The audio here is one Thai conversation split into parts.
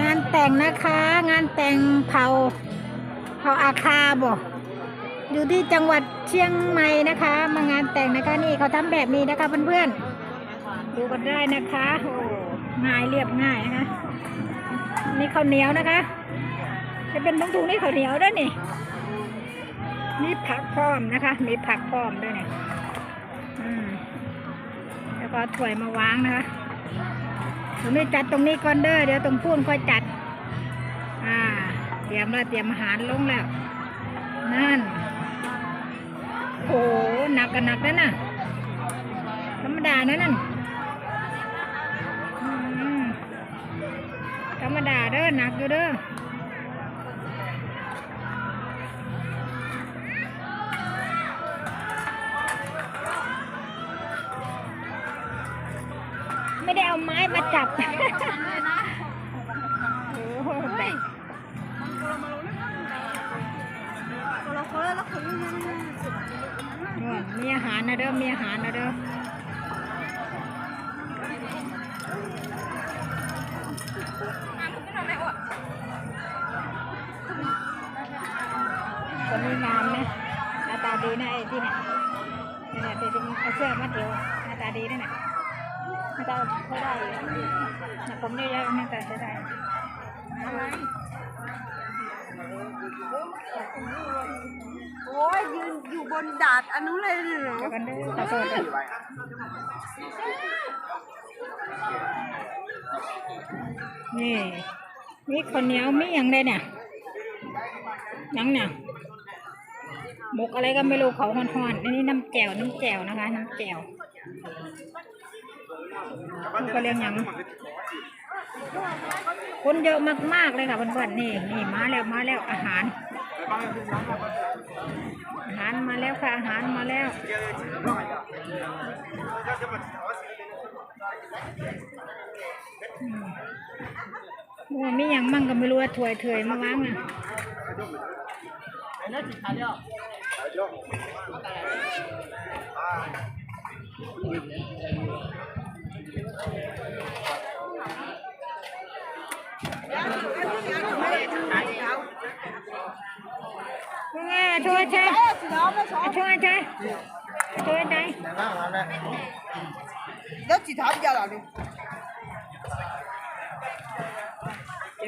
งานแต่งนะคะ งานแต่งเผาเผาอาคาบอกอยู่ที่จังหวัดเชียงใหม่นะคะ มางานแต่งนะคะนี่เขาทำแบบนี้นะคะเพื่อนๆดูกันได้นะคะโอ้ง่ายเรียบง่ายนะคะนี่ข้าวเหนียวนะคะ จะเป็นถุงๆนี่ข้าวเหนียวด้วยนี่มีผักพร้อมนะคะ มีผักพร้อมด้วยเนี่ยอืมแล้วก็ถ้วยมาวางนะคะ ตรงนี้จัดตรงนี้ก่อนเด้อเดี๋ยวตรงพูนค่อยจัด อ่า เตรียมแล้วเตรียมอาหารลงแล้ว นั่น โอ้โหหนักกันหนักแล้วน่ะ ธรรมดานะนั่นธรรมดาเด้อหนักอยู่เด้อ ดีนะไอ้ที่เนี่ยเนี่นแหละมีเอาเสื้อมัดเอวหน้าตาดีนั่นแหละหน้าตาเขาได้นะผมได้ยังหน้าตาใช้ได้โอ้ยยืนอยู่บนดาดอันนู้นเลยเหรอกันเด้อขอโทษเด้อนี่มีข้าวเหนียวมีอย่างไรเนี่ยยังเนี่ย หมกอะไรก็ไม่รู้เขาห่อนๆอันนี้น้ำแจ่วน้ำแจ่วนะคะ น้ำแจ่วก็เรียกยังคนเยอะมากๆเลยค่ะเพื่อนๆนี่นี่มาแล้วมาแล้วอาหาร อาหารมาแล้วค่ะอาหารมาแล้วอืมโอ้มีอย่างมั่งก็ไม่รู้ว่าถวยเถยมาวางอะ ว่าไงช่วยใช่ช่วยใช่ช่วยใช่แล้วจีท้าพี่ยาหลังนี่ เตร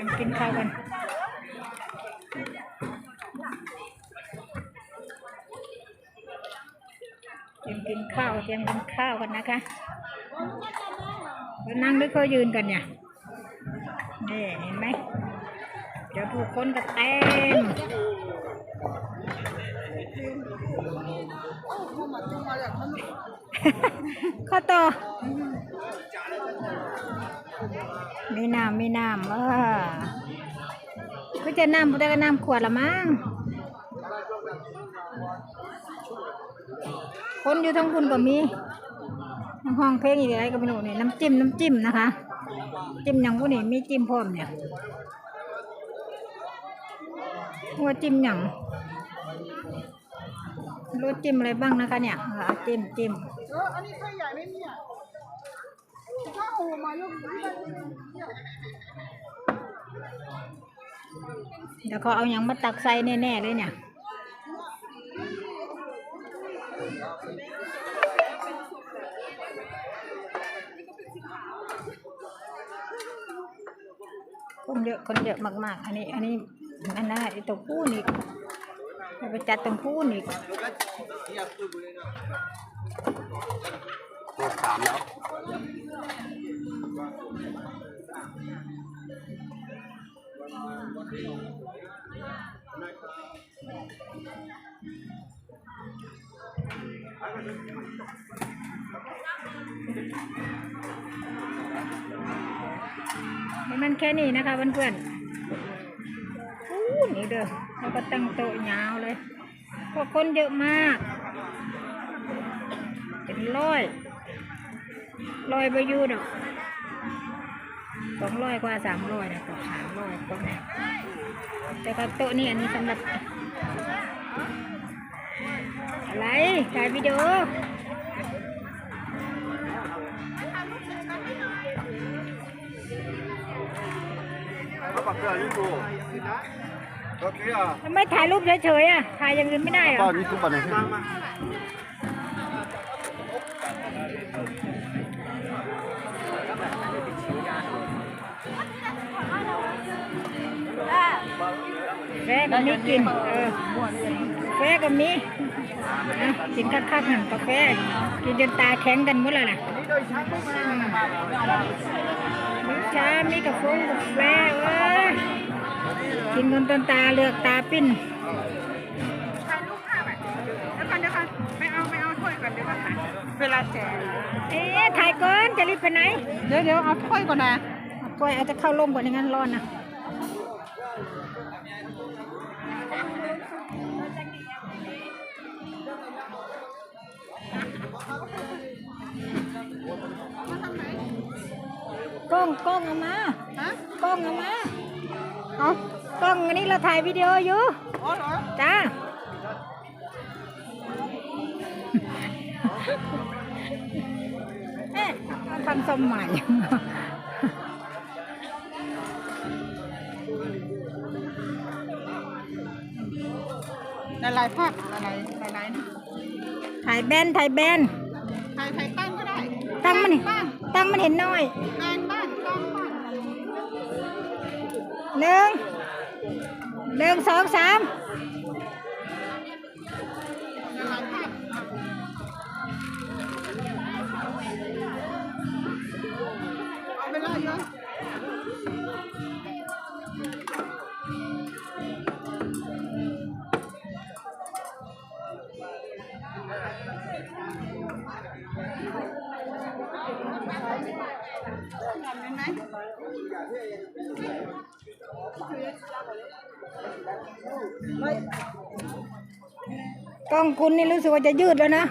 ียม กินข้าวเตรียมกินข้าวกันนะคะแล้วนั่งหรือเขายืนกันเนี่ยนี่เห็นไหมเดี๋ยวผู้คนก็เต็มข้าวต่อมีน้ำมีน้ำเออก็จะน้ำพุทธก็น้ำขวดละมั้ง คนอยู่ทั้งคุณก็มีทั้งห้องเพลงอีกอะไรก็ไม่รู้นี่น้ำจิ้มน้ำจิ้มนะคะ จิ้มอย่างพวกนี้มีจิ้มพร้อมเนี่ยหัวจิ้มอย่างรู้จิ้มอะไรบ้างนะคะเนี่ยเออจิ้มจิ้มเอออันนี้ไข่ใหญ่ไม่มีอะถ้าโอ้มาลูกนี่ได้เดี๋ยวเขาเอาอย่างมาตักใส่แน่ๆเลยเนี่ย เยอะคนเยอะมากๆ อันนี้ อันนี้อันนั้นไอ้ตรงพูนอีกไปจัดตรงพูนอีกตัวสามแล้ว มันแค่นี้นะคะเพื่อนๆอู้นี่เด้อเขาก็ตั้งโต๊ะยาวเลยพราะคนเยอะมาก เป็นร้อยร้อยไปยูดอกสองร้อยกว่าสามร้อยนะกับสามร้อยก็แน่แต่ก็โต๊ะนี่อันนี้สำหรับ อะไรถ่ายวิดีโอ เขาปักเสื้อนี่กูก็เที่ยทำไมถ่ายรูปเฉยๆอะ ถ่ายอย่างอื่นไม่ได้เหรก็อนี่ทุกวันเลยแฟก็มีกิน เออแฟก็มีอะกินคักๆหนึ่งกาแฟ กินจนตาแข็งกันหมดแล้วน่ะ มีชามีกาแฟกาแฟเว้ยกินจนตนตาเลือกตาปิ้นถ่ายรูปภาพอะเดี๋ยวก่อนเดี๋ยวก่อนไปเอาไปเอาถ้วยก่อนเดี๋ยวก่อนถ่ายเวลาแจกเอ๊ะถ่ายก่อนจะรีบไปไหนเดี๋ยวเดี๋ยวเอาถ้วยก่อนนะกล้วยเอาจะเข้าร่มก่อนอย่างนั้นร้อนนะก ล้องกล้องเอามาฮะกล้องเอามาเอากล้องอันนี้เราถ่ายวิดีโออยู่อ๋อเหรอจ้าเอ๊ะทำสมใหม่หลายๆภาพหลายๆหลายๆนะถ่ายแบนถ่ายแบนถ่ายถ่ายตั้งก็ได้ ตั้งมันเห็นบ้านตั้งมันเห็นน้อย หนึ่งหนึ่งสองสาม กล้องคุณนี่รู้สึกว่าจะยืดแล้วนะ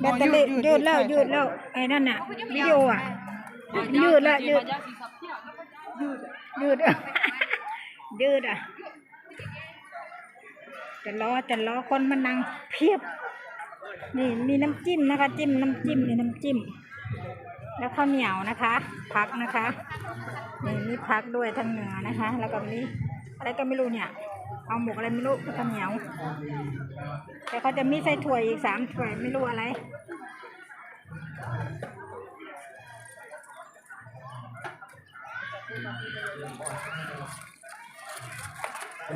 แบตเตอรี่ยืดแล้วยืดแล้วไอ้นั่นน่ะวิดีโออะยืดแล้วยืดยืดยืดอะจะล้อจะล้อคนมานั่งเพียบ นี่มีน้ำจิ้มนะคะ จิ้มน้ำจิ้มนี่น้ำจิ้ม แล้วข้าวเหนียวนะคะ พักนะคะนี่มีพักด้วยทางเหนือนะคะ แล้วก็มีอะไรก็ไม่รู้เนี่ย เอาหมกอะไรไม่รู้ข้าวเหนียว แต่เขาจะมีใส่ถ้วยอีกสามถ้วยไม่รู้อะไรอ๋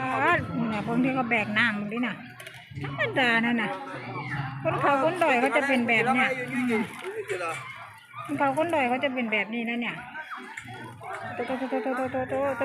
อเนี่ยคนที่เขาแบกน้ำมันดิน่ะ ธรรมดานั่นน่ะ คนเขาคนดอยเขาจะเป็นแบบเนี่ยคนเขาคนดอยเขาจะเป็นแบบนี้นะเนี่ยโตโตโตโตโตโตโตโต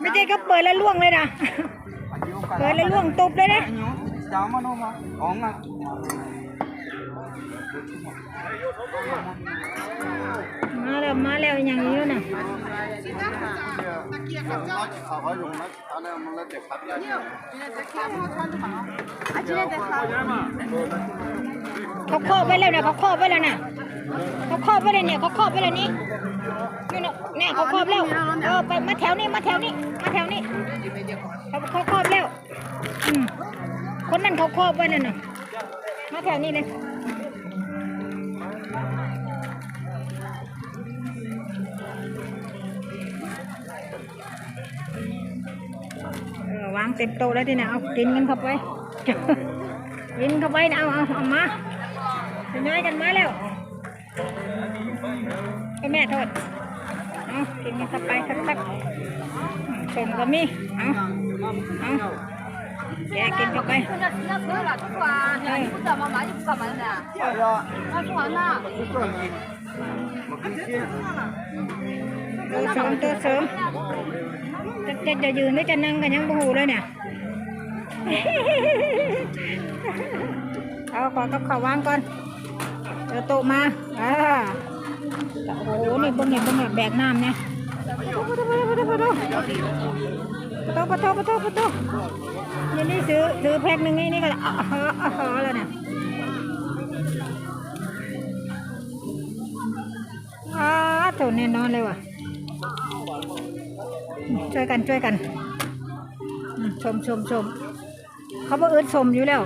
ไม่ใช่เขาเปิดแล้วล่วงเลยนะ เปิดแล้วล่วงตบเลยนะมาแล้วมาแล้วอย่างนี้นะเขาครอบไว้แล้วนะเขาครอบไว้แล้วนะเขาครอบไว้เลยเนี่ยเขาครอบไว้เลยนี่ นี่นะเนี่ยเขาครอบแล้วเออไปมาแถวนี้มาแถวนี้มาแถวนี้เขาเขาครอบแล้วอืมคนนั้นเขาครอบไว้แล้วนะมาแถวนี้เลยเออวางเต็มโตแล้วทีนะเอากินกันเข้าไปกินเข้าไปนะเอาเอาเอามาทยอยกันมาแล้ว ก็แม่โทษเอากินกันสบายสักสักสมก็มีเอาเอาแกกินเกันไปคุณจะซื้อซื้อหลักทุกวันคุณจะมาหมาอยู่กับมันน่ะมาชวนน่ะตัวเสริมตัวเสริมจะจะยืนไม่จะนั่งกันยังบูหูเลยเนี่ยเอาขอกับขอวางก่อนเดี๋ยวโตมาอ่า โอ้โหนี่เบนเนี่เบนเนี่แบกน้ำเนี่ยปะโตปะโตปะโตปะโตปะโตปะโตปะโตนี่นี่ซื้อซื้อแพ็คหนึ่งนี่นี่ก็อ๋ออ๋อแล้วเนี่ยอ้าโถแน่นอนเลยว่ะ ช่วยกันช่วยกัน ชมชมชมเขาบอกอืดชมอยู่แล้ว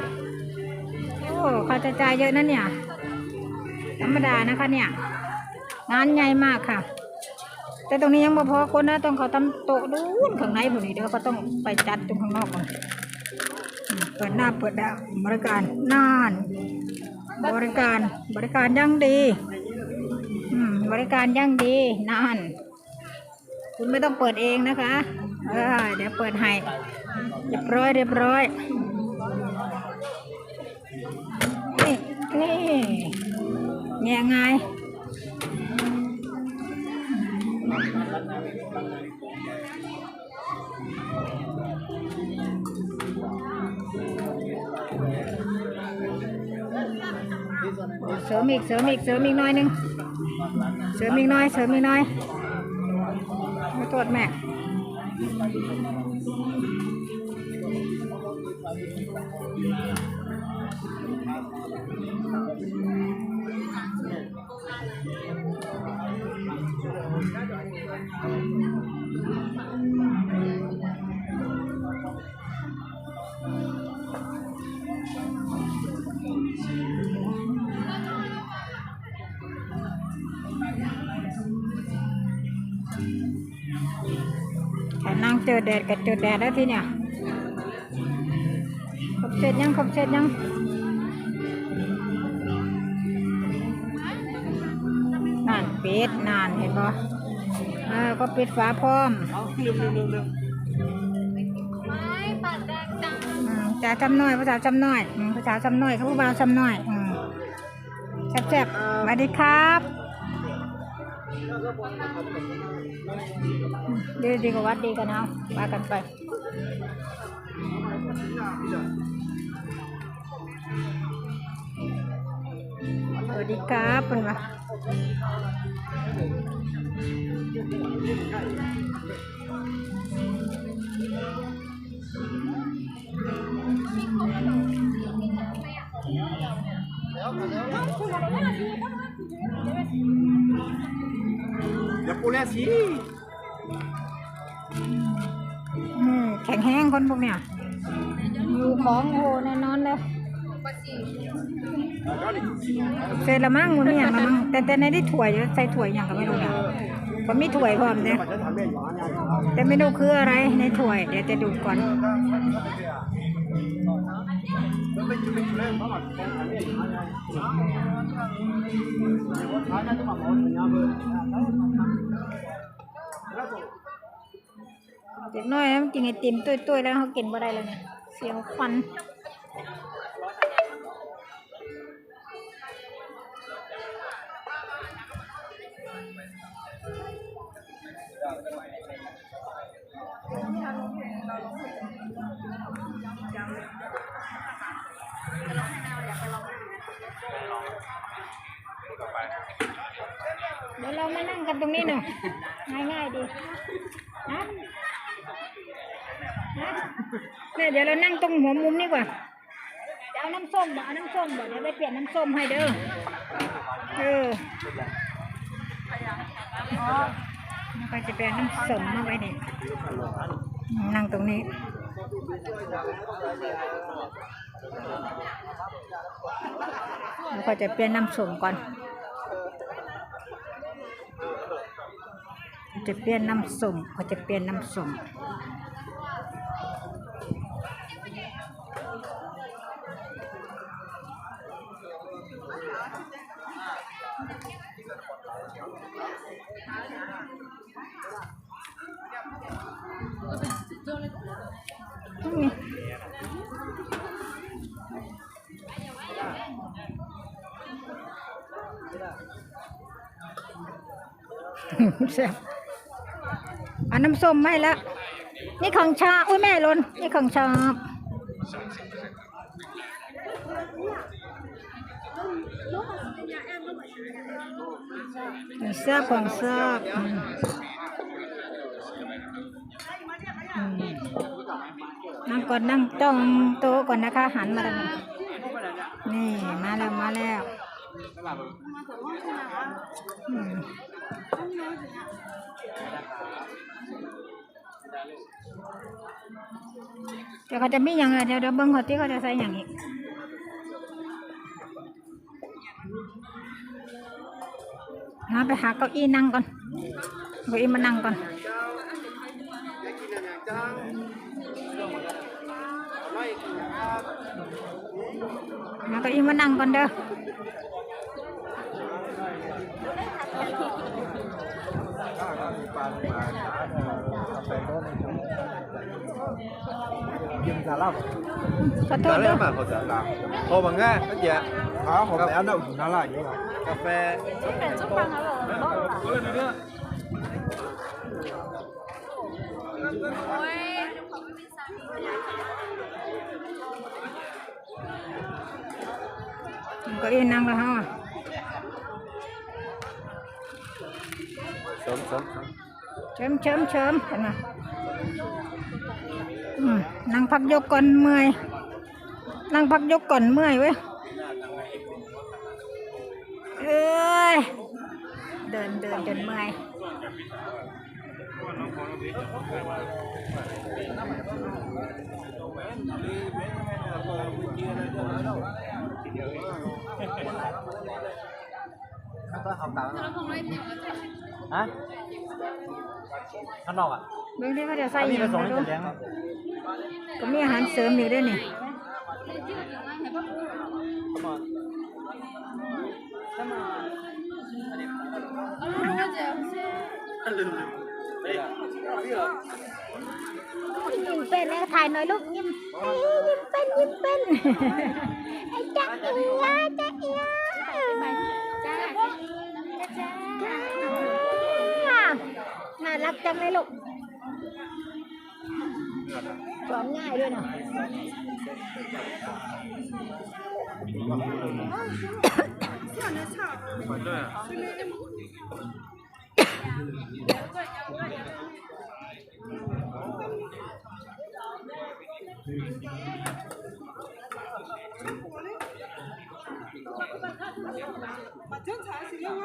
โอ้ค่าใช้จ่ายเยอะนั่นเนี่ย ธรรมดานะคะเนี่ย งานใหญ่มากค่ะ แต่ตรงนี้ยังไม่พอคนนะต้องเขาทำโต๊ะดูนข้างในพวกนี้เดี๋ยวก็ต้องไปจัดตรงข้างนอกก่อนเปิดหน้าเปิดดาบริการนานบริการบริการยังดีอืมบริการยังดีนานคุณไม่ต้องเปิดเองนะคะเออเดี๋ยวเปิดให้เรียบร้อยเรียบร้อยนี่นี่แง่ไง เสริมอีกเสริมอีกเสริมอีกหน่อยหนึงเสริมอีกหน่อยเสริมอีกหน่อยมาตรวจแม่ถ้า นั่งเจอแดดก็เจอแดดแล้วทีเนี่ยครบเสร็จยังครบเสร็จยังนั่นปิดนานเห็นปะเออก็ปิดฝาพร้อมเอาลืมลืมลืมลืมอืมจ่าจำหน่อยภาษาจำหน่อยอืมภาษาจำหน่อยเขาผู้บ่าวจำหน่อยอืมแซ่บๆสวัสดีครับอืมดีดีกว่าวัดดีกันเอาว่ากันไปสวัสดีครับเป็นไง อย่าปูแลสิแข็งแห้งคนพวกเนี่ยอยู่ของโหแน่นอนเลยเสร็จละมั้งมันมีอย่างละมั้งแต่แต่ในที่ถั่วอยู่ใส่ถั่วอย่างก็ไม่รู้นี่ ยผมมีถั่วพร้อมเนี่ยมันจะได้อย่างไรแต่ไม่รู้คืออะไรในถ้วย เดี๋ยวจะดูก่อน เด็กน้อยมันกินไอติมตุ้ยๆแล้วเขากินบ่ได้เลยเนี่ยเสียวฟัน เดี๋ยวเรามานั่งกันตรงนี้หน่อยง่ายๆดีนะนะเนี่ยเดี๋ยวเรานั่งตรงหัวมุมนี่กว่าจะเอาน้ำส้มบ่เอาน้ำส้มบ่เดี๋ยวไปเปลี่ยนน้ำส้มให้เด้อเออมันก็จะเปลี่ยนน้ำส้มมาไว้นี่นั่งตรงนี้ แล้วก็จะเปลี่ยนน้ำส้มก่อน จะเปลี่ยนน้ำส้มเขาจะเปลี่ยนน้ำส้ม แซ่บน้ำส้มไม่ละนี่ของชอบอุ้ยแม่ลนนี่ของชอบเสื้อของเสื้ออืมอืมนั่งก่อนนั่งจ้องโต๊ะก่อนนะคะ หันมาทางนี้นี่ มาแล้ว มาแล้ว เดี๋ยวเขาจะมีอย่างไรเดี๋ยวเดี๋ยวเบิ้งเขาที่เขาจะใส่อย่างอีกมาไปหาเก้าอี้นั่งก่อนเก้าอี้มานั่งก่อนมาเก็อีมานั่งก่อนเด้อ Dừng xà lắm ขอโทษ Đó เด้อ là mà có giả là Ô bằng nghe, nó dạ Đó, không bé đâu, nó lại như là Cà phê เก็อีนั่งแล้วฮะ Sớm, sớm เชิมเชิมเชิ มเห็นไหมอืมนั่งพักยกก่อนเมื่อยนั่งพักยกก่อนเมื่อยเว้ยเอ้ยเดินเดินจนเมื่อย Nó có học tạo Hả? Khăn nọc à? เบื้องที่เขาจะใส่ Có ห đi ยัง vào sống ไม่ lên รู้ chân đen không? ก็มีอาหารเสริมอยู่ด้วยนี่ Come on ยิ้มเป็นแล้วถ่ายหน่อยลูกยิ้มเอ้ยยิ้มเป็นยิ้มเป็นไอ้จ๊ะเอียจ๊ะเอียจ้าจ้า น่ารักจังเลยลูกสอนง่ายด้วยนะ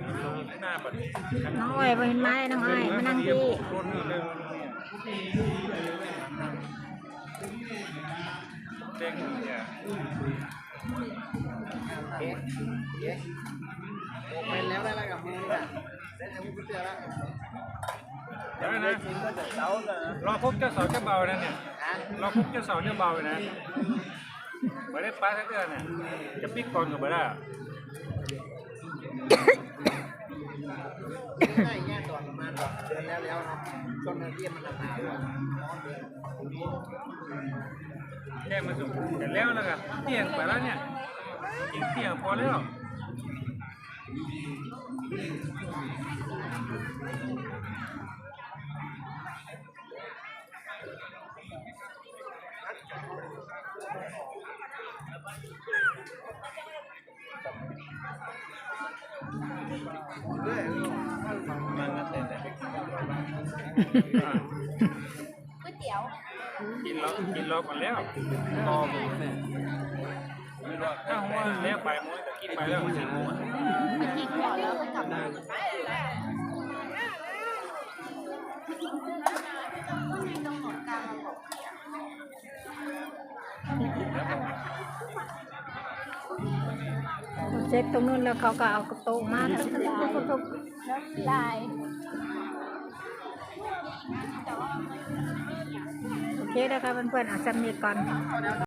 นพร้อมน้องอ้อยไปเห็นไหมน้องอ้อยมานั่งที่ Mình léo đây là gặp mưa nè Đấy, em cũng chưa đó เดี๋ยวนะ Chính có thể xấu rồi รอคุกเจ้าสาวเจ้าเบานะเนี่ยรอคุกเจ้าสาวเจ้าเบานะไม่ได้ป้าสักเดือนเนี่ยจะปิดก่อนกับไม่ได้ ได้แง่ตอนประมาณเดือนแล้วแล้วเนาะช่วงนเรียนมันหนาวแค่มาส่งเสร็จแล้วนะครับเตียงไปแล้วเนี่ยกินเตียงพอแล้ว ก๋วยเตี๋ยวกินแล้วกินรอก่อนแล้วรอผมเนี่ยถ้าหัวแล้วไปม้วนแต่กินไปแล้วสี่โมงอะกินก่อนแล้วกลับมาเช็คตรงนู้นแล้วเขาก็เอากระโต๊ะมาทุบๆแล้วลาย โอเคนะคะเพื่อนๆอาจจะมีก่อน